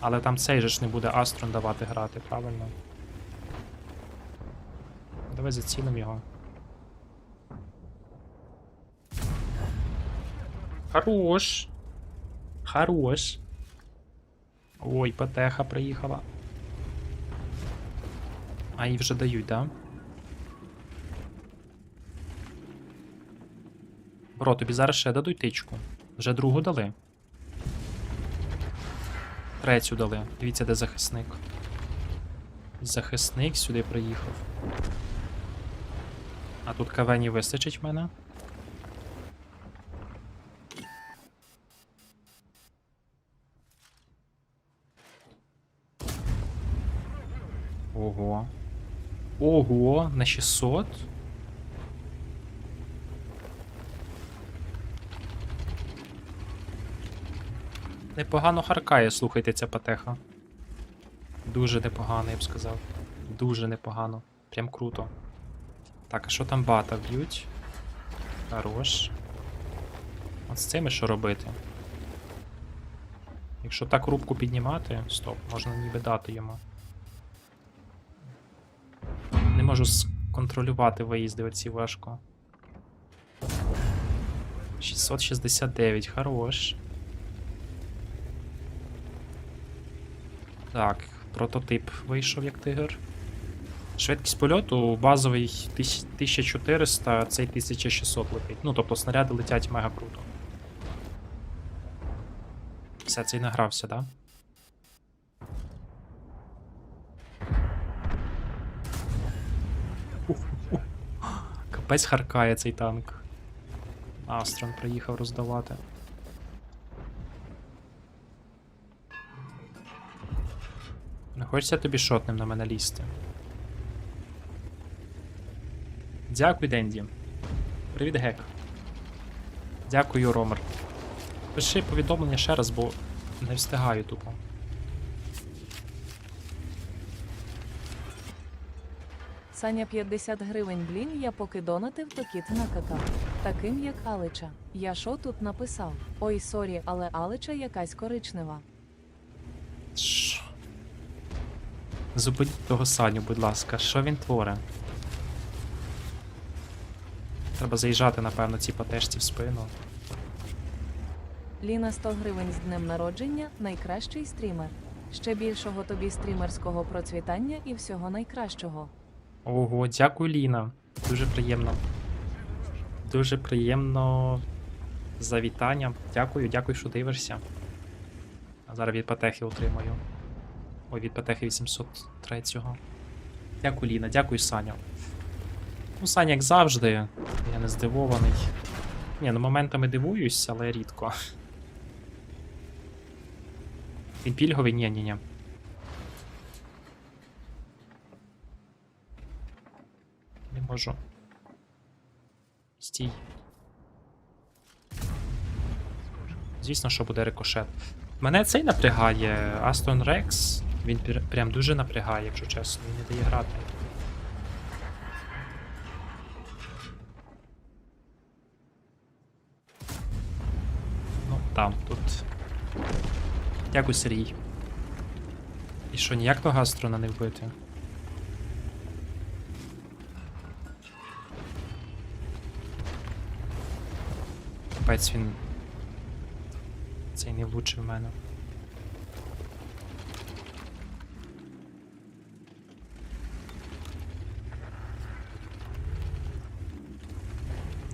Але там цей же ж не буде Астрон давати грати, правильно? Давай зацінимо його. Хорош. Хорош. Ой, Патеха приїхала. А їй вже дають, да? Бро, тобі зараз ще дадуть тичку. Вже другу дали. Третю дали. Дивіться, де захисник. Захисник сюди приїхав. А тут кавені вистачить в мене. Ого. Ого, на 600? Непогано харкає, слухайте, ця патеха. Дуже непогано, я б сказав. Дуже непогано. Прям круто. Так, а що там бата б'ють? Хорош. От з цими що робити? Якщо так рубку піднімати, стоп, можна ніби дати йому. Не можу сконтролювати виїзди оці важко. 669, хорош. Так, прототип вийшов як тигр. Швидкість польоту базовий 1000 1400, цей 1600 летить. Ну, тобто снаряди летять мега круто. Все, цей награвся, да? Капець харкає цей танк. Астрон приїхав роздавати. Не хочеться тобі шотним на мене лізти. Дякую, Денді. Привіт, Гек. Дякую, Ромер. Пиши повідомлення ще раз, бо не встигаю тупо. Саня 50 гривень блін, я поки донатив, то кіт накакав. Таким як Алича. Я шо тут написав? Ой, сорі, але Алича якась коричнева. Що? Зупиніть того Саню, будь ласка, що він творе? Треба заїжджати, напевно, ці патешці в спину. Ліна 100 гривень з днем народження, найкращий стрімер. Ще більшого тобі стрімерського процвітання і всього найкращого. Ого, дякую, Ліна. Дуже приємно. Дуже приємно за вітання. Дякую, дякую, що дивишся. А зараз від Патехи отримаю. Ой, від Патехи 803-го. Дякую, Ліна, дякую, Саня. Ну, Саня, як завжди, я не здивований. Ні, ну моментами дивуюсь, але рідко. Він пільговий? Ні, ні, ні. Не можу. Стій. Звісно, що буде рикошет. Мене цей напрягає. Астон Рекс. Він пр- прям дуже напрягає, якщо чесно. Він не дає грати. Ну, там, тут. Дякую, Сергій. І що, ніяк того Астрона не вбити? Капець він. Цей не влучив в мене.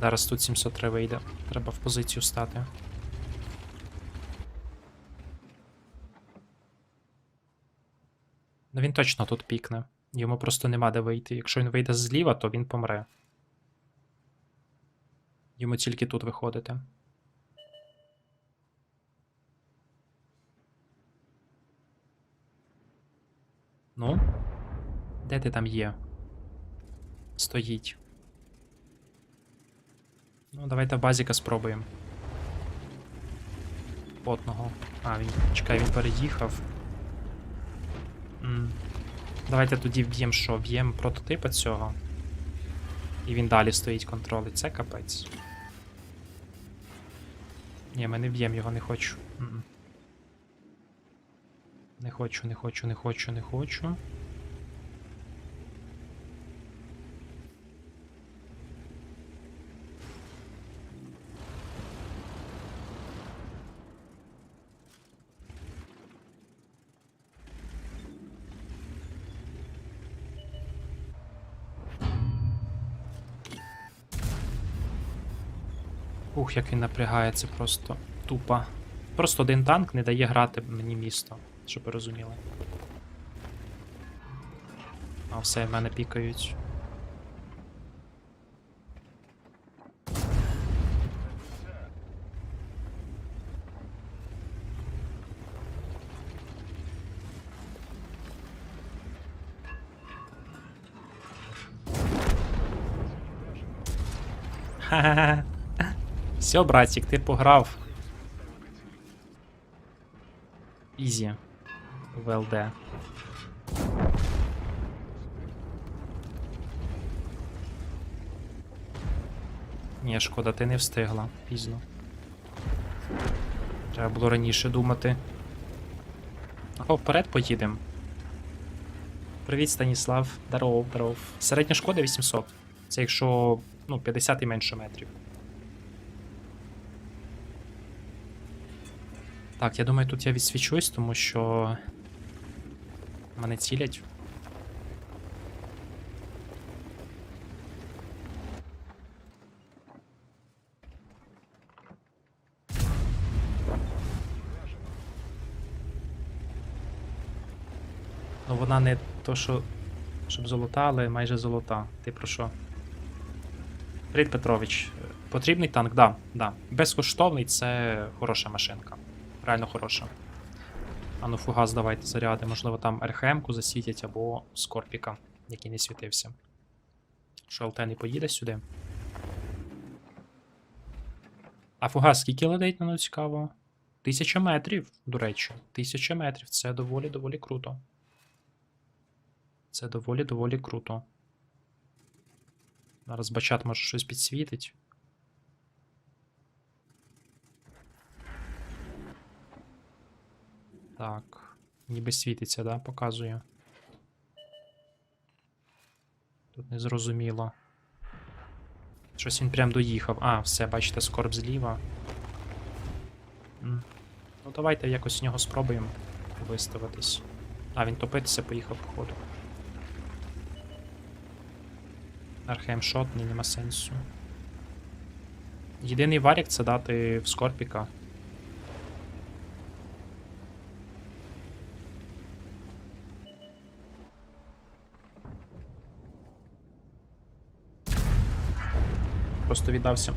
Зараз тут 703 вийде. Треба в позицію стати. Ну він точно тут пікне. Йому просто нема де вийти. Якщо він вийде зліва, то він помре. Йому тільки тут виходити. Ну? Де ти там є? Стоїть. Ну, давайте базіка спробуємо. Потного. А, він. Чекай, він переїхав. М. Давайте тоді вб'ємо що? Вб'ємо прототипа цього. І він далі стоїть контролить. Це капець. Ні, ми не б'ємо його, не хочу. М-м. Не хочу, не хочу, не хочу, не хочу. Ух, як він напрягає, це просто тупо. Просто один танк не дає грати мені місто, щоб ви розуміли. А все, в мене пікають. Ха-ха-ха. Все, братик, ти пограв. Ізі. В ЛД. Ні, шкода, ти не встигла. Пізно. Треба було раніше думати. Або вперед поїдемо. Привіт, Станіслав. Здоров, здоров. Середня шкода 800. Це якщо ну, 50 і менше метрів. Так, я думаю, тут я відсвічусь, тому що мене цілять. Ну вона не то, що. Щоб золота, але майже золота. Ти про що? Привіт, Петрович. Потрібний танк? Да, да. Безкоштовний це хороша машинка. Реально хороша. А ну фугас давайте заряди. Можливо, там РХМ-ку засвітять або Скорпіка, який не світився. Що не поїде сюди. А фугас скільки летить на ну цікаво? Тисяча метрів, до речі. Тисяча метрів. Це доволі доволі круто. Це доволі доволі круто. Зараз бачат може щось підсвітить. Так. Ніби світиться, да? Показує. Тут не зрозуміло. Щось він прям доїхав. А, все, бачите, скорб зліва. Ну, давайте якось в нього спробуємо виставитись. А, він топитися поїхав, походу. Архемшот, ні, нема сенсу. Єдиний варік це дати в Скорпіка. Просто віддався.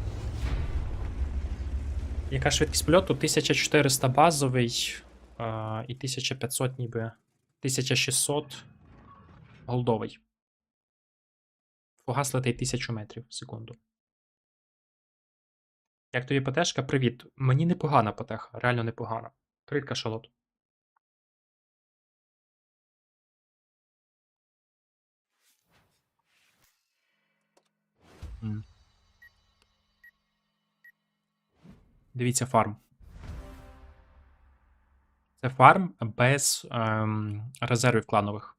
Яка швидкість польоту? 1400 базовий а, і 1500 ніби. 1600 голдовий. Фугас летить 1000 метрів в секунду. Як тобі ПТшка? Привіт. Мені непогана ПТХ, реально непогана. Привіт, кашалот. М. Дивіться фарм. Це фарм без ем, резервів кланових.